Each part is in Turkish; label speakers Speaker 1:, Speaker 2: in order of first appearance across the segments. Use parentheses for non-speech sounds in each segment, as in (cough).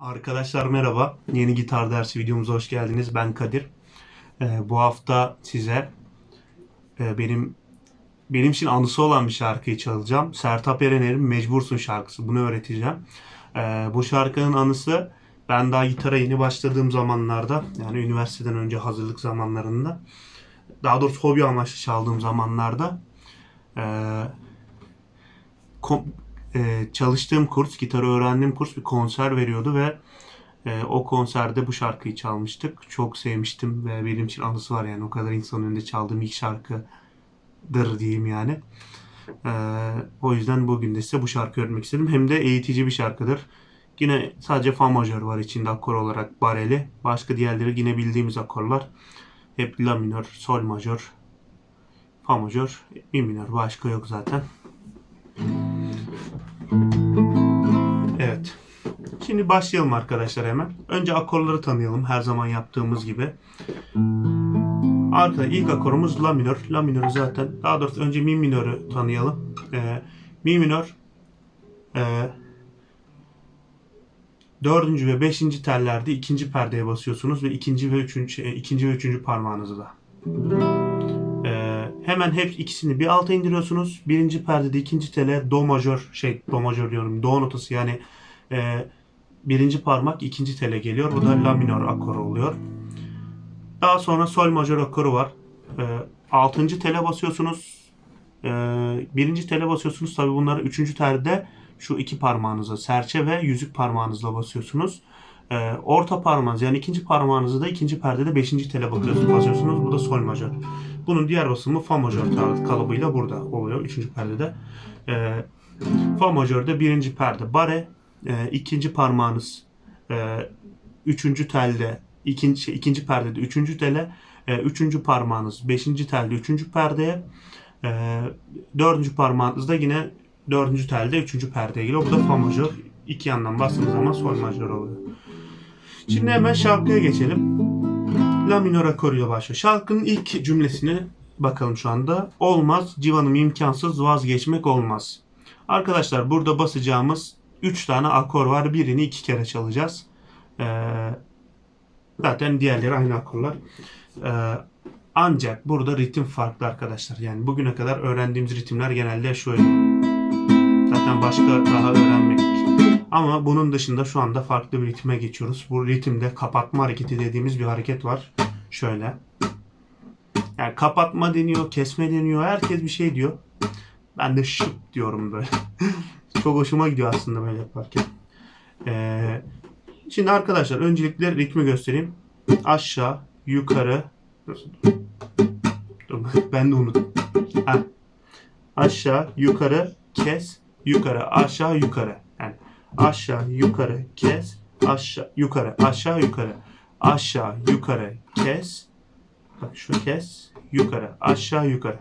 Speaker 1: Arkadaşlar merhaba. Yeni gitar dersi videomuza hoş geldiniz. Ben Kadir. Ee, bu hafta size e, benim benim için anısı olan bir şarkıyı çalacağım. Sertab Erener'in Mecbursun şarkısı. Bunu öğreteceğim. Ee, bu şarkının anısı ben daha gitara yeni başladığım zamanlarda yani üniversiteden önce hazırlık zamanlarında daha doğrusu hobi amaçlı çaldığım zamanlarda e, e, çalıştığım kurs, gitarı öğrendiğim kurs bir konser veriyordu ve e, o konserde bu şarkıyı çalmıştık. Çok sevmiştim ve benim için anısı var yani o kadar insanın önünde çaldığım ilk şarkıdır diyeyim yani. E, o yüzden bugün de size bu şarkı öğretmek istedim. Hem de eğitici bir şarkıdır. Yine sadece fa majör var içinde akor olarak bareli. Başka diğerleri yine bildiğimiz akorlar. Hep la minör, sol majör, fa majör, mi minör. Başka yok zaten. Evet. Şimdi başlayalım arkadaşlar hemen. Önce akorları tanıyalım her zaman yaptığımız gibi. Arkada ilk akorumuz la minör. La minörü zaten daha doğrusu önce mi minörü tanıyalım. Ee, mi minör e, dördüncü ve beşinci tellerde ikinci perdeye basıyorsunuz ve ikinci ve üçüncü e, ikinci ve üçüncü parmağınızı da. Ee, hemen hep ikisini bir alta indiriyorsunuz. Birinci perdede ikinci tele do majör şey do majör diyorum do notası yani e, birinci parmak ikinci tele geliyor. Bu da la minör akoru oluyor. Daha sonra sol majör akoru var. E, altıncı tele basıyorsunuz. E, birinci tele basıyorsunuz. Tabi bunları üçüncü telde şu iki parmağınızla serçe ve yüzük parmağınızla basıyorsunuz. E, orta parmağınız yani ikinci parmağınızı da ikinci perdede beşinci tele basıyorsunuz. Bu da sol majör. Bunun diğer basımı fa majör kalıbıyla burada oluyor. Üçüncü perdede. E, fa majörde birinci perde bare. E, ikinci parmağınız e, üçüncü telde ikinci, şey, ikinci perdede üçüncü tele e, üçüncü parmağınız beşinci telde üçüncü perdeye e, dördüncü parmağınız da yine dördüncü telde üçüncü perdeye geliyor. Bu da fa majör. İki yandan bastığımız zaman sol majör oluyor. Şimdi hemen şarkıya geçelim. La minör akoruyla başlıyor. Şarkının ilk cümlesine bakalım şu anda. Olmaz, civanım imkansız, vazgeçmek olmaz. Arkadaşlar burada basacağımız 3 tane akor var. Birini iki kere çalacağız. Ee, zaten diğerleri aynı akorlar. Ee, ancak burada ritim farklı arkadaşlar. Yani bugüne kadar öğrendiğimiz ritimler genelde şöyle. Zaten başka daha öğrenmedik. Ama bunun dışında şu anda farklı bir ritme geçiyoruz. Bu ritimde kapatma hareketi dediğimiz bir hareket var. Şöyle. Yani kapatma deniyor, kesme deniyor. Herkes bir şey diyor. Ben de şıp diyorum böyle. (laughs) Çok hoşuma gidiyor aslında böyle yaparken. Ee, şimdi arkadaşlar öncelikle ritmi göstereyim. Aşağı, yukarı. Ben de unuttum. Ha. Aşağı, yukarı, kes, yukarı, aşağı, yukarı. Yani aşağı, yukarı, kes, aşağı, yukarı, aşağı, yukarı, aşağı, yukarı, kes. Bak şu kes, yukarı, aşağı, yukarı.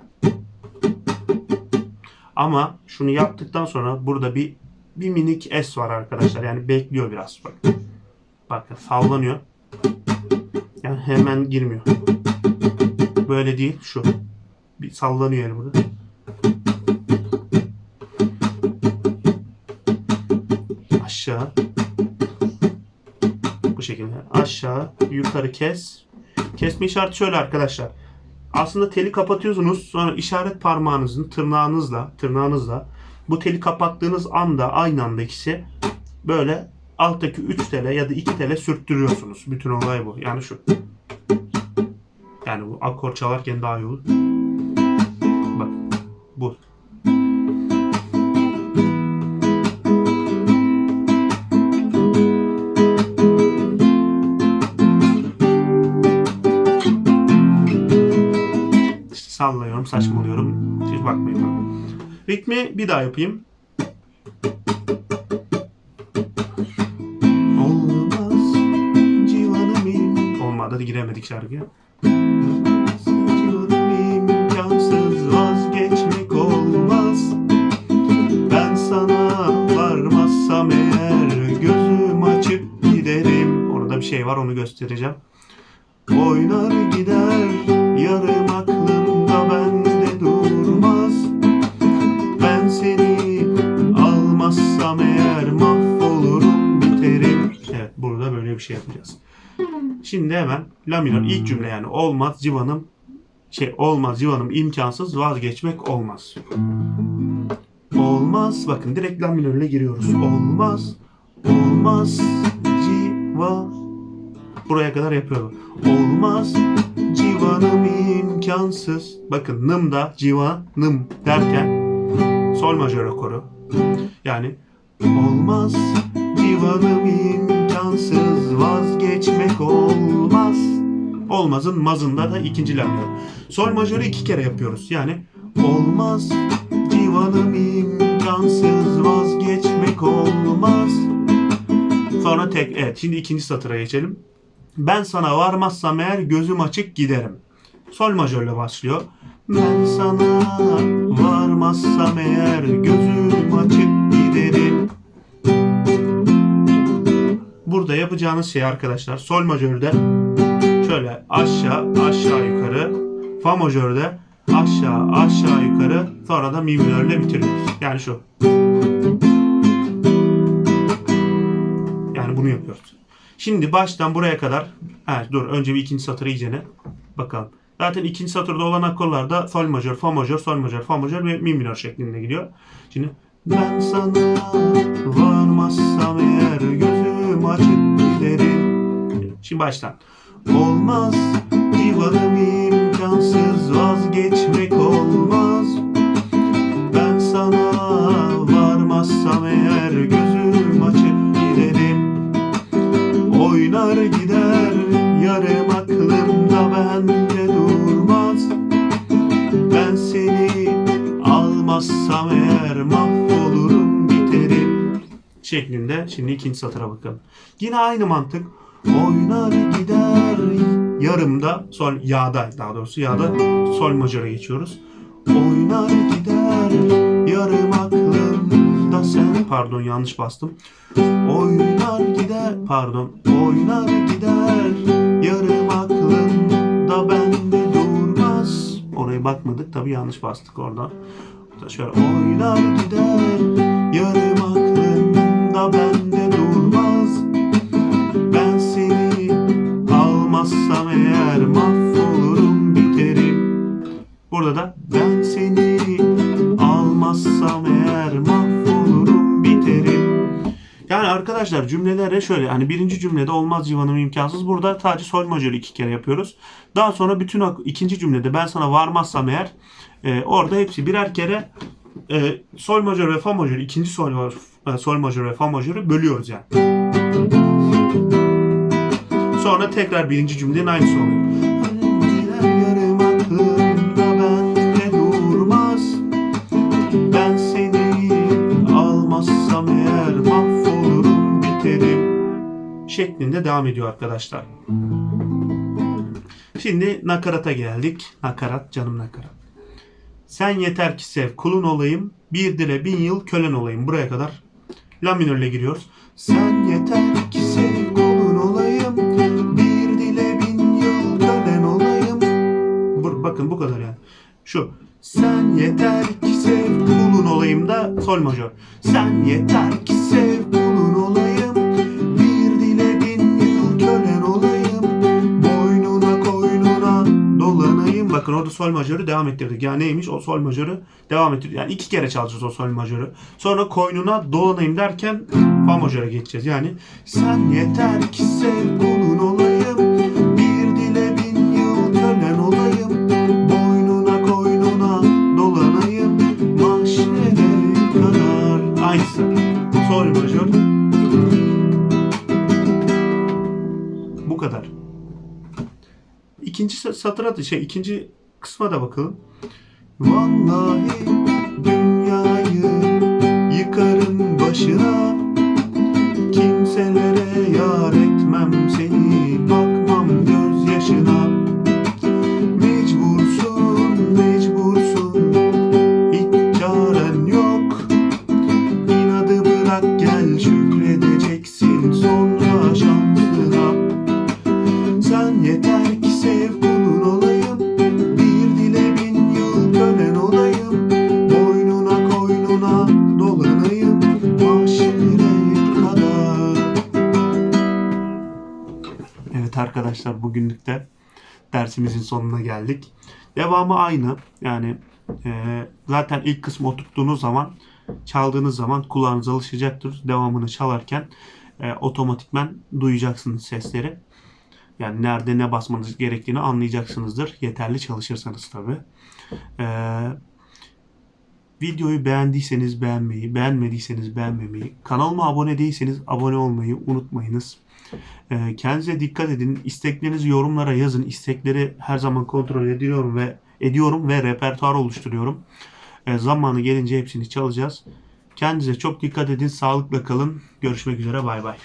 Speaker 1: Ama şunu yaptıktan sonra burada bir bir minik S var arkadaşlar. Yani bekliyor biraz. Bak. Bakın sallanıyor. Yani hemen girmiyor. Böyle değil şu. Bir sallanıyor yani burada. Aşağı. Bu şekilde. Aşağı, yukarı kes. Kesme işareti şöyle arkadaşlar. Aslında teli kapatıyorsunuz. Sonra işaret parmağınızın tırnağınızla, tırnağınızla bu teli kapattığınız anda aynı anda ikisi böyle alttaki 3 tele ya da 2 tele sürttürüyorsunuz. Bütün olay bu. Yani şu. Yani bu akor çalarken daha iyi olur. Bak. Bu. Sallıyorum, saçmalıyorum. Siz bakmayın bana. Ritmi bir daha yapayım. Olmaz civanım Olmadı hadi giremedik şarkıya. Civanım imkansız vazgeçmek olmaz. Ben sana varmazsam eğer gözüm açıp giderim. Orada bir şey var onu göstereceğim. Oynar gider yarım aklımda seni almazsam eğer mahvolurum biterim. Evet. bir şey yapacağız. Şimdi hemen la minör ilk cümle yani olmaz civanım şey olmaz civanım imkansız vazgeçmek olmaz. Olmaz bakın direkt la minörle giriyoruz. Olmaz olmaz civa buraya kadar yapıyorum. Olmaz civanım imkansız. Bakın nım da civanım derken sol majör akoru. Yani olmaz civanım imkansız vazgeçmek olmaz. Olmazın mazında da ikinci la minör. Sol majörü iki kere yapıyoruz. Yani olmaz civanım imkansız vazgeçmek olmaz. Sonra tek evet şimdi ikinci satıra geçelim. Ben sana varmazsam eğer gözüm açık giderim. Sol majörle başlıyor. Ben sana varmazsam eğer gözüm açık giderim. Burada yapacağınız şey arkadaşlar sol majörde şöyle aşağı aşağı yukarı fa majörde aşağı aşağı yukarı sonra da mi minörle bitiriyoruz. Yani şu. Yani bunu yapıyoruz. Şimdi baştan buraya kadar evet, dur önce bir ikinci satırı iyicene bakalım. Zaten ikinci satırda olan akorlar da sol majör, fa majör, sol majör, fa majör ve mi minör şeklinde gidiyor. Şimdi ben sana varmazsam eğer gözüm açık giderim. Şimdi baştan. Olmaz divanım imkansız vazgeçmek olmaz. Şimdi ikinci satıra bakın. Yine aynı mantık Oynar gider yarımda sol yağda daha doğrusu yağda sol majöre geçiyoruz. Oynar gider yarım aklımda sen pardon yanlış bastım. Oynar gider pardon oynar gider yarım aklımda bende durmaz. Oraya bakmadık tabi yanlış bastık orada. Şöyle oynar gider yarım aklımda bende Burada da ben seni almazsam eğer mahvolurum biterim. Yani arkadaşlar cümlelere şöyle hani birinci cümlede olmaz civanım imkansız. Burada sadece sol majörü iki kere yapıyoruz. Daha sonra bütün ikinci cümlede ben sana varmazsam eğer e, orada hepsi birer kere e, sol majör ve fa majör ikinci sol, e, sol majör ve fa majörü bölüyoruz yani. Sonra tekrar birinci cümlenin aynısı oluyor. Devam ediyor arkadaşlar. Şimdi nakarata geldik. Nakarat canım nakarat. Sen yeter ki sev kulun olayım. Bir dile bin yıl kölen olayım. Buraya kadar la minörle giriyoruz. Sen yeter ki sev kulun olayım. Bir dile bin yıl kölen olayım. Bu, bakın bu kadar yani. Şu. Sen yeter ki sev kulun olayım da sol majör. Sen yeter ki sev kulun olayım. Orada sol majörü devam ettirdik. Yani neymiş? O sol majörü devam ettirdik. Yani iki kere çalacağız o sol majörü. Sonra koynuna dolanayım derken fa majöre geçeceğiz. Yani sen yeter ki sev kulun olayım. Bir dile bin yıl kölen olayım. Boynuna koynuna dolanayım. Mahşere kadar. Aynısı. Sol majör. Bu kadar. İkinci sa- satıra şey ikinci kısma da bakalım. Vallahi dünyayı yıkarım başına dersimizin sonuna geldik. Devamı aynı. Yani e, zaten ilk kısmı oturttuğunuz zaman çaldığınız zaman kulağınız alışacaktır. Devamını çalarken e, otomatikman duyacaksınız sesleri. Yani nerede ne basmanız gerektiğini anlayacaksınızdır. Yeterli çalışırsanız tabii. Ee, videoyu beğendiyseniz beğenmeyi, beğenmediyseniz beğenmemeyi, kanalıma abone değilseniz abone olmayı unutmayınız. Ee, kendinize dikkat edin. İsteklerinizi yorumlara yazın. İstekleri her zaman kontrol ediyorum ve ediyorum ve repertuar oluşturuyorum. Ee, zamanı gelince hepsini çalacağız. Kendinize çok dikkat edin. Sağlıkla kalın. Görüşmek üzere. Bay bay.